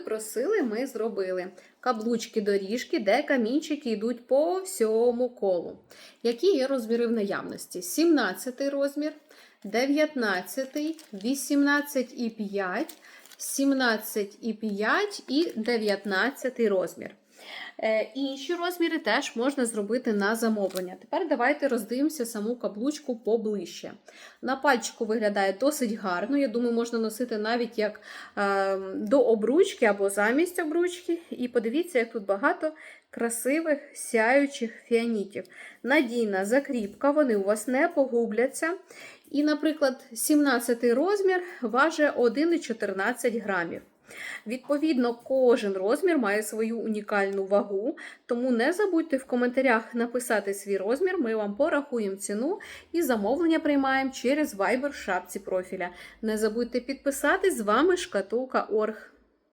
просили, ми зробили. Каблучки доріжки, де камінчики йдуть по всьому колу. Які є розміри в наявності? 17 розмір, 19, 18,5, 17,5 і 19 розмір. Е, Інші розміри теж можна зробити на замовлення. Тепер давайте роздивимося саму каблучку поближче. На пальчику виглядає досить гарно. Я думаю, можна носити навіть як е, до обручки або замість обручки. І подивіться, як тут багато красивих сяючих фіанітів. Надійна закріпка, вони у вас не погубляться. І, наприклад, 17 розмір важить 1,14 грамів. Відповідно, кожен розмір має свою унікальну вагу, тому не забудьте в коментарях написати свій розмір, ми вам порахуємо ціну і замовлення приймаємо через Viber в шапці профіля. Не забудьте підписатись, з вами шкатулка Орг.